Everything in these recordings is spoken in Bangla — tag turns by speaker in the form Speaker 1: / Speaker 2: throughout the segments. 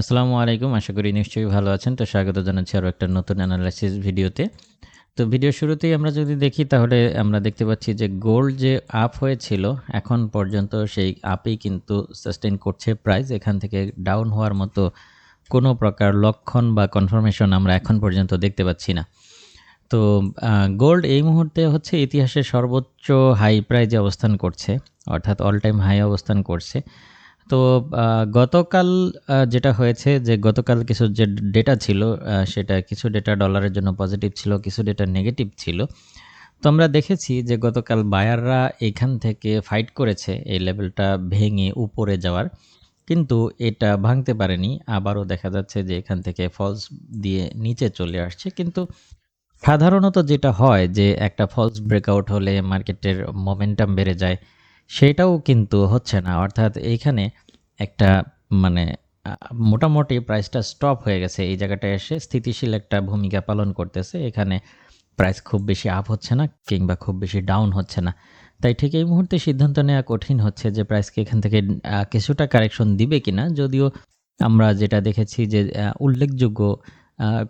Speaker 1: আসসালামু আলাইকুম। আশা করি নিশ্চয়ই ভালো আছেন। তো স্বাগত জানাচ্ছি আরও একটা নতুন অ্যানালাইসিস ভিডিওতে। তো ভিডিও শুরুতেই আমরা যদি দেখি, তাহলে আমরা দেখতে পাচ্ছি যে গোল্ড যে আপ হয়েছিল, এখন পর্যন্ত সেই আপেই কিন্তু সাস্টেন করছে প্রাইস এখান থেকে ডাউন হওয়ার মতো কোনো প্রকার লক্ষণ বা কনফার্মেশন আমরা এখন পর্যন্ত দেখতে পাচ্ছি না। তো গোল্ড এই মুহূর্তে হচ্ছে ইতিহাসের সর্বোচ্চ হাই প্রাইজে অবস্থান করছে, অর্থাৎ অল টাইম হাই অবস্থান করছে। তো গতকাল যেটা হয়েছে যে গতকাল কিছু যে ডেটা ছিল সেটা কিছু ডেটা ডলারের জন্য পজিটিভ ছিল, কিছু ডেটা নেগেটিভ ছিল। তো আমরা দেখেছি যে গতকাল বায়াররা এখান থেকে ফাইট করেছে এই লেভেলটা ভেঙে উপরে যাওয়ার। কিন্তু এটা ভাঙতে পারেনি। আবারও দেখা যাচ্ছে যে এখান থেকে ফলস দিয়ে নিচে চলে আসছে। কিন্তু সাধারণত যেটা হয় যে একটা ফলস ব্রেকআউট হলে মার্কেটের মোমেন্টাম বেড়ে যায়। সেটাও কিন্তু হচ্ছে না। অর্থাৎ এইখানে একটা মানে মোটামুটি প্রাইসটা স্টপ হয়ে গেছে। এই জায়গাটায় এসে স্থিতিশীল একটা ভূমিকা পালন করতেছে। এখানে প্রাইস খুব বেশি আপ হচ্ছে না কিংবা খুব বেশি ডাউন হচ্ছে না। তাই ঠিক এই মুহূর্তে সিদ্ধান্ত নেওয়া কঠিন হচ্ছে যে প্রাইসকে এখান থেকে কিছুটা কারেকশন দিবে কিনা। যদিও আমরা যেটা দেখেছি যে উল্লেখযোগ্য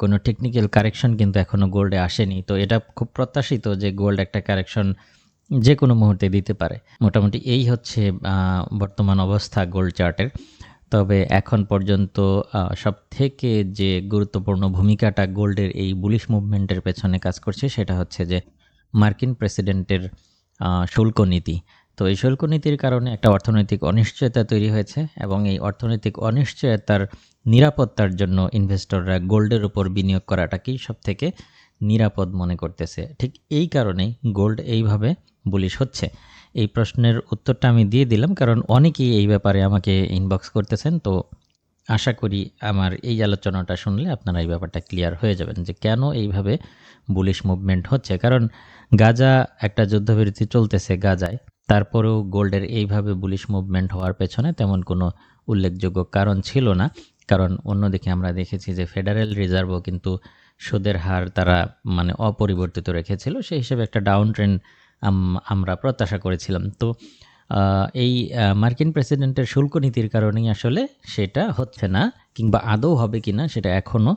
Speaker 1: কোনো টেকনিক্যাল কারেকশন কিন্তু এখনও গোল্ডে আসেনি। তো এটা খুব প্রত্যাশিত যে গোল্ড একটা কারেকশন যে কোনো মুহূর্তে দিতে পারে। মোটামুটি এই হচ্ছে বর্তমান অবস্থা গোল্ড চার্টের তবে এখন পর্যন্ত সব থেকে যে গুরুত্বপূর্ণ ভূমিকাটা গোল্ডের এই বুলিশ মুভমেন্টের পেছনে কাজ করছে, সেটা হচ্ছে যে মার্কিন প্রেসিডেন্টের শুল্ক নীতি। তো এই শুল্ক নীতির কারণে একটা অর্থনৈতিক অনিশ্চয়তা তৈরি হয়েছে এবং এই অর্থনৈতিক অনিশ্চয়তার নিরাপত্তার জন্য ইনভেস্টররা গোল্ডের উপর বিনিয়োগ করাটাকেই সব থেকে নিরাপদ মনে করতেছে। ঠিক এই কারণেই গোল্ড এইভাবে বুলিশ হচ্ছে। এই প্রশ্নের উত্তরটা আমি দিয়ে দিলাম, কারণ অনেকেই এই ব্যাপারে আমাকে ইনবক্স করতেছেন, তো আশা করি আমার এই আলোচনাটা শুনলে আপনারা এই ব্যাপারটা ক্লিয়ার হয়ে যাবেন যে কেন এইভাবে বুলিশ মুভমেন্ট হচ্ছে। কারণ গাজা একটা যুদ্ধবিরতি চলতেছে গাজায়, তারপরেও গোল্ডের এইভাবে বুলিশ মুভমেন্ট হওয়ার পেছনে তেমন কোনো উল্লেখযোগ্য কারণ ছিল না। কারণ অন্যদিকে আমরা দেখেছি যে ফেডারেল রিজার্ভও কিন্তু সুদের হার তারা মানে অপরিবর্তিত রেখেছিল, সেই হিসেবে একটা ডাউন ট্রেন্ড আমরা প্রত্যাশা করেছিলাম। তো এই মার্কিন প্রেসিডেন্টের শুল্ক নীতির কারণেই আসলে সেটা হচ্ছে না কিংবা আদৌ হবে কি না সেটা এখনও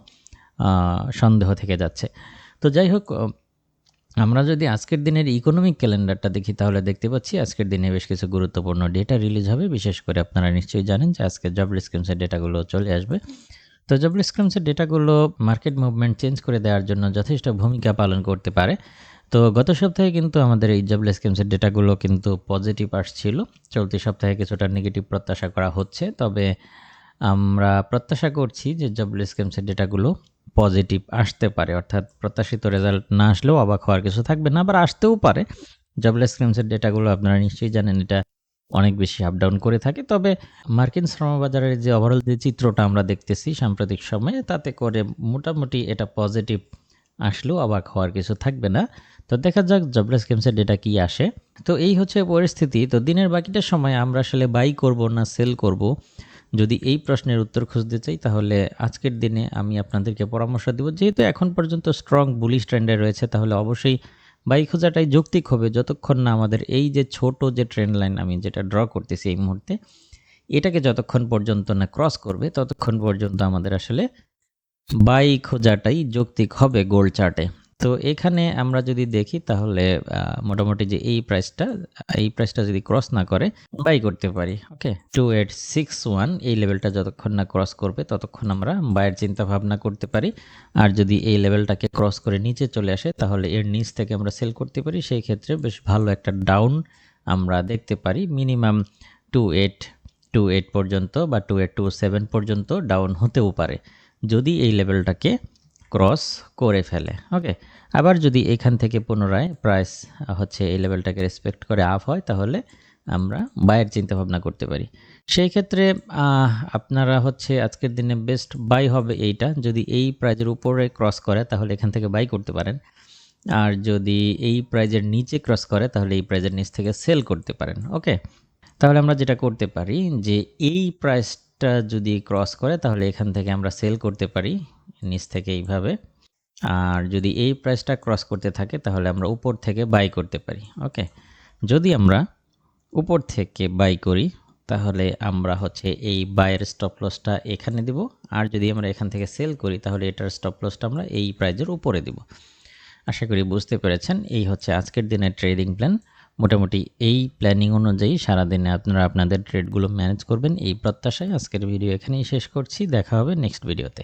Speaker 1: সন্দেহ থেকে যাচ্ছে। তো যাই হোক আমরা যদি আজকের দিনের ইকোনমিক ক্যালেন্ডারটা দেখি, তাহলে দেখতে পাচ্ছি আজকের দিনে বেশ কিছু গুরুত্বপূর্ণ ডেটা রিলিজ হবে। বিশেষ করে আপনারা নিশ্চয়ই জানেন যে আজকে জব রিস্কিমসের ডেটাগুলো চলে আসবে। তো জব রিস্কিমসের ডেটাগুলো মার্কেট মুভমেন্ট চেঞ্জ করে দেওয়ার জন্য যথেষ্ট ভূমিকা পালন করতে পারে। তো গত সপ্তাহে কিন্তু আমাদের এই জবলেস স্কিমসের ডেটাগুলো কিন্তু পজিটিভ আসছিল। চলতি সপ্তাহে কিছুটা নেগেটিভ প্রত্যাশা করা হচ্ছে। তবে আমরা প্রত্যাশা করছি যে জব স্কিমসের ডেটাগুলো পজিটিভ আসতে পারে। অর্থাৎ প্রত্যাশিত রেজাল্ট না আসলেও অবাক হওয়ার কিছু থাকবে না, আবার আসতেও পারে। জবলেস স্কিমসের ডেটাগুলো আপনারা নিশ্চয়ই জানেন, এটা অনেক বেশি আপ ডাউন করে থাকে। তবে মার্কিন শ্রমবাজারের যে ওভারঅল যে চিত্রটা আমরা দেখতেছি সাম্প্রতিক সময়ে, তাতে করে মোটামুটি এটা পজিটিভ আসলেও অবাক হওয়ার কিছু থাকবে না। তো দেখা যাক জবলেস গেমসের ডেটা কি আসে। তো এই হচ্ছে পরিস্থিতি। তো দিনের বাকিটা সময় আমরা আসলে বাই করব না সেল করব? যদি এই প্রশ্নের উত্তর খুঁজতে চাই, তাহলে আজকের দিনে আমি আপনাদেরকে পরামর্শ দেব। যেহেতু এখন পর্যন্ত স্ট্রং বুলিশ ট্রেন্ডে রয়েছে, তাহলে অবশ্যই বাই খোঁজাটাই যৌক্তিক হবে। যতক্ষণ না আমাদের এই যে ছোট যে ট্রেন্ড লাইন আমি যেটা ড্র করতেছি এই মুহূর্তে, এটাকে যতক্ষণ পর্যন্ত না ক্রস করবে, ততক্ষণ পর্যন্ত আমাদের আসলে বাই খোঁজাটাই যৌক্তিক হবে গোল্ড চার্টে তো এখানে আমরা যদি দেখি তাহলে মোটামুটি যে এই প্রাইসটা এই প্রাইসটা যদি ক্রস না করে বাই করতে পারি okay two eight six one এই লেভেলটা যতক্ষণ না ক্রস করবে, ততক্ষণ আমরা বাইয়ের চিন্তা ভাবনা করতে পারি। আর যদি এই লেভেলটাকে ক্রস করে নিচে চলে আসে, তাহলে এর নিচ থেকে আমরা সেল করতে পারি। সেই ক্ষেত্রে বেশ ভালো একটা ডাউন আমরা দেখতে পারি। Minimum two eight two eight পর্যন্ত বা টু এইট টু সেভেন পর্যন্ত ডাউন হতেও পারে। যদি এই লেভেলটাকে ক্রস করে ফেলে ওকে আবার যদি এখান থেকে পুনরায় প্রাইস হচ্ছে এই লেভেলটাকে রেসপেক্ট করে আপ হয়, তাহলে আমরা বায়ের চিন্তা ভাবনা করতে পারি। সেই ক্ষেত্রে আপনারা হচ্ছে আজকের দিনে বেস্ট বাই হবে এইটা। যদি এই প্রাইজের উপরে ক্রস করে, তাহলে এখান থেকে বাই করতে পারেন। আর যদি এই প্রাইজের নিচে ক্রস করে, তাহলে এই প্রাইজের নিচ থেকে সেল করতে পারেন ওকে তাহলে আমরা যেটা করতে পারি যে এই প্রাইসটা যদি ক্রস করে, তাহলে এখান থেকে আমরা সেল করতে পারি, নিচ থেকে এইভাবে। আর যদি এই প্রাইসটা ক্রস করতে থাকে, তাহলে আমরা উপর থেকে বাই করতে পারি ওকে যদি আমরা উপর থেকে বাই করি, তাহলে আমরা হচ্ছে এই বাইয়ের স্টপ লসটা এখানে দিব। আর যদি আমরা এখান থেকে সেল করি, তাহলে এটার স্টপ লসটা আমরা এই প্রাইজের উপরে দিব। আশা করি বুঝতে পেরেছেন, এই হচ্ছে আজকের দিনের ট্রেডিং প্ল্যান মোটামুটি এই প্ল্যানিং অনুযায়ী সারাদিনে আপনারা আপনাদের ট্রেডগুলো ম্যানেজ করবেন। এই প্রত্যাশায় আজকের ভিডিও এখানেই শেষ করছি। দেখা হবে নেক্সট ভিডিওতে